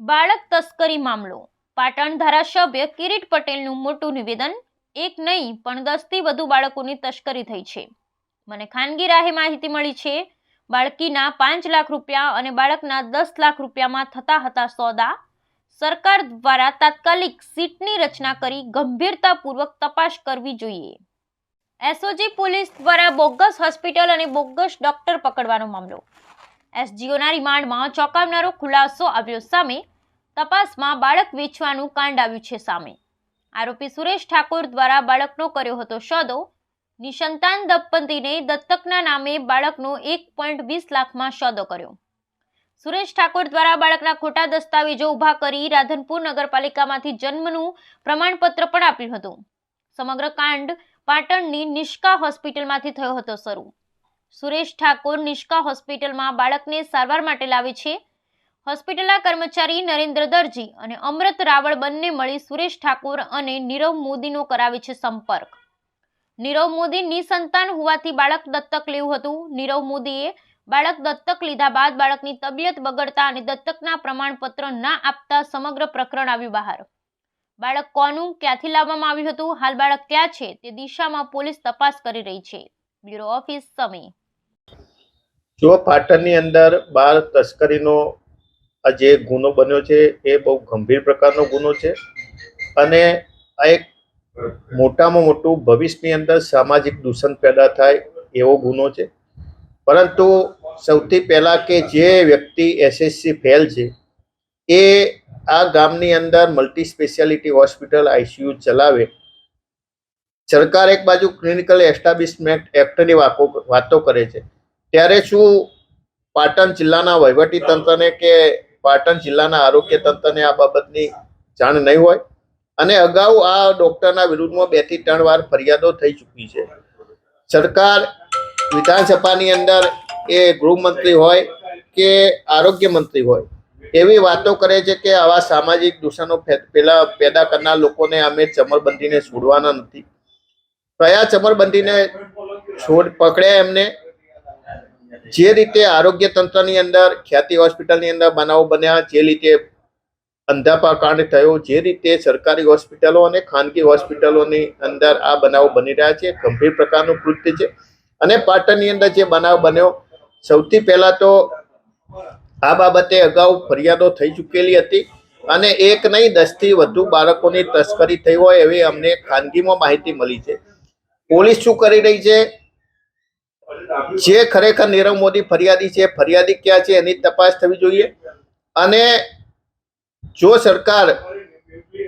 બાળક તસ્કરી મામલો. પાટણ ધારાસભ્ય કિરીટ પટેલનું મોટું નિવેદન, એક નહીં, પણ દસથી વધુ બાળકોની તસ્કરી થઈ છે. મને ખાનગી રાહે માહિતી મળી છે, બાળકીના પાંચ લાખ રૂપિયા અને બાળકના દસ લાખ રૂપિયામાં થતા હતા સોદા સરકાર દ્વારા તાત્કાલિક સીટની રચના કરી ગંભીરતાપૂર્વક તપાસ કરવી જોઈએ. એસઓજી પોલીસ દ્વારા બોગસ હોસ્પિટલ અને બોગસ ડોક્ટર પકડવાનો મામલો. એસજીઓના રિમાન્ડમાં ચોંકાવનારો ખુલાસો આવ્યો સામે તપાસમાં બાળક વેચવાનું કાંડ આવ્યું છે સામે. આરોપી સુરેશ ઠાકોર દ્વારા બાળકનો કર્યો હતો સોદો. નિસંતાન દંપતીને દત્તકના નામે બાળકનો એક પોઈન્ટ વીસ લાખમાં સોદો કર્યો. સુરેશ ઠાકોર દ્વારા બાળકના ખોટા દસ્તાવેજો ઊભા કરી રાધનપુર નગરપાલિકામાંથી જન્મનું પ્રમાણપત્ર પણ આપ્યું હતું. સમગ્ર કાંડ પાટણની નિષ્કા હોસ્પિટલમાંથી થયો હતો શરૂ. સુરેશ ઠાકોર નિષ્કા હોસ્પિટલમાં બાળકને સારવાર માટે લાવે છે. હોસ્પિટલના કર્મચારી નરેન્દ્ર દરજી અને અમૃત રાવળ બંને મળી સુરેશ ઠાકોર અને નીરવ મોદીનો કરાવે છે સંપર્ક. નીરવ મોદી નિસંતાન હોવાથી બાળક દત્તક લેવું હતું. નીરવ મોદીએ બાળક દત્તક લીધા બાદ બાળકની તબિયત બગડતા અને દત્તકના પ્રમાણપત્ર ના આપતા સમગ્ર પ્રકરણ આવ્યું બહાર. બાળક કોનું, ક્યાંથી લાવવામાં આવ્યું હતું, હાલ બાળક ક્યાં છે, તે દિશામાં પોલીસ તપાસ કરી રહી છે. Bureau office Sami. જો પાટણની અંદર બાળ તસ્કરીનો આ જે ગુનો બન્યો છે, એ બહુ ગંભીર પ્રકારનો ગુનો છે અને આ એક મોટામાં મોટું ભવિષ્યની અંદર સામાજિક દૂષણ પેદા થાય એવો ગુનો છે. પરંતુ સૌથી પહેલાં કે જે વ્યક્તિ એસએસસી ફેલ છે, એ આ ગામની અંદર મલ્ટી સ્પેશિયાલિટી હોસ્પિટલ આઈસીયુ ચલાવે. સરકાર એક બાજુ ક્લિનિકલ એસ્ટાબ્લિશમેન્ટ એક્ટની વાતો કરે છે. ત્યારે શું પાટણ જિલ્લાના વહીવટી તંત્રને કે પાટણ જિલ્લાના આરોગ્ય તંત્રને આ બાબતની જાણ નહીં હોય? અને અગાઉ આ ડોક્ટરના વિરુદ્ધમાં બેથી ત્રણ વાર ફરિયાદો થઈ ચૂકી છે. સરકાર વિધાનસભાની અંદર એ ગૃહમંત્રી હોય કે આરોગ્ય મંત્રી હોય, એવી વાતો કરે છે કે આવા સામાજિક દૂષણો પેલા પેદા કરનાર લોકોને અમે ચમરબંધીને છોડવાના નથી. કયા ચમરબંધીને છોડ, પકડ્યા એમને? જે રીતે આરોગ્ય તંત્રની અંદર, ખ્યાતિ હોસ્પિટલની અંદર બનાવો બન્યા, જે રીતે અંધાપા કાંડ થયો, જે રીતે સરકારી હોસ્પિટલો અને ખાનગી હોસ્પિટલોની અંદર આ બનાવો બની રહ્યા છે, ગંભીર પ્રકારનું કૃત્ય છે. અને પાટણની અંદર જે બનાવ બન્યો, સૌથી પહેલા તો આ બાબતે અગાઉ ફરિયાદો થઈ ચૂકેલી હતી અને એક નહીં, દસથી વધુ બાળકોની તસ્કરી થઈ હોય એવી અમને ખાનગીમાં માહિતી મળી છે. પોલીસ શું કરી રહી છે? જે ખરેખર નીરવ મોદી ફરિયાદી છે, ફરિયાદી ક્યાં છે એની તપાસ થવી જોઈએ. અને જો સરકાર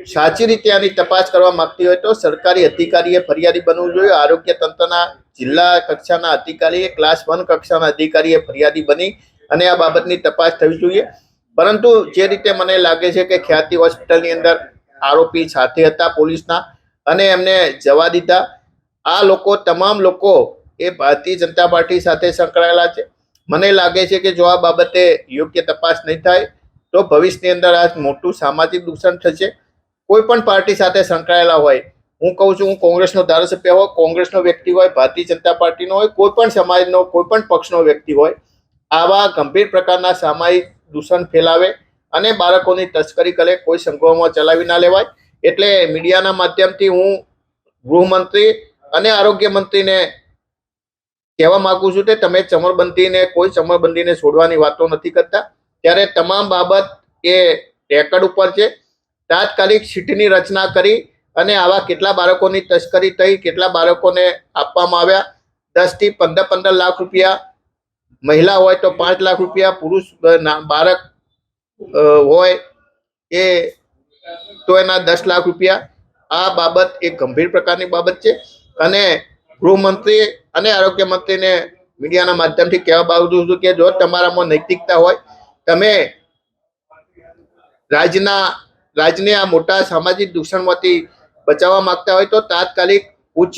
સાચી રીતે આની તપાસ કરવા માંગતી હોય તો સરકારી અધિકારીએ ફરિયાદી બનવું જોઈએ. આરોગ્ય તંત્રના જિલ્લા કક્ષાના અધિકારીએ, ક્લાસ વન કક્ષાના અધિકારીએ ફરિયાદી બની અને આ બાબતની તપાસ થવી જોઈએ. પરંતુ જે રીતે મને લાગે છે કે ખ્યાતિ હોસ્પિટલની અંદર આરોપી સાથે હતા પોલીસના અને એમને જવા દીધા. આ લોકો, તમામ લોકો એ ભારતીય જનતા પાર્ટી સાથે સંકળાયેલા છે. મને લાગે છે કે જો આ બાબતે યોગ્ય તપાસ નહીં થાય, તો ભવિષ્યની અંદર આ મોટું સામાજિક દૂષણ થશે. કોઈ પણ પાર્ટી સાથે સંકળાયેલા હોય, હું કહું છું, હું કોંગ્રેસનો ધારાસભ્ય હોય, કોંગ્રેસનો વ્યક્તિ હોય, ભારતીય જનતા પાર્ટીનો હોય, કોઈ પણ સમાજનો, કોઈ પણ પક્ષનો વ્યક્તિ હોય, આવા ગંભીર પ્રકારના સામાજિક દૂષણ ફેલાવે અને બાળકોની તસ્કરી કરે, કોઈ સંઘોમાં ચલાવી ના લેવાય. એટલે મીડિયાના માધ્યમથી હું ગૃહમંત્રી અને આરોગ્ય મંત્રીને કહેવા માંગુ છું કે તમે ચમરબંધીને, કોઈ ચમરબંધીને છોડવાની વાતો નથી કરતા. ત્યારે તમામ બાબત એ રેકર્ડ ઉપર છે. તાત્કાલિક સીટની રચના કરી અને આવા કેટલા બાળકોની તસ્કરી થઈ, કેટલા બાળકોને આપવામાં આવ્યા? દસથી પંદર પંદર લાખ રૂપિયા. મહિલા હોય તો પાંચ લાખ રૂપિયા, પુરુષ બાળક હોય એ તો એના દસ લાખ રૂપિયા. આ બાબત એક ગંભીર પ્રકારની બાબત છે અને ગૃહમંત્રી અને આરોગ્ય મંત્રીને મીડિયાના માધ્યમથી કહેવા માંગુ છું કે જો તમારામાં નૈતિકતા હોય, તમે રાજ્યના રાજ્યને આ મોટા સામાજિક દૂષણમાંથી બચાવવા માંગતા હોય તો તાત્કાલિક ઉચ્ચ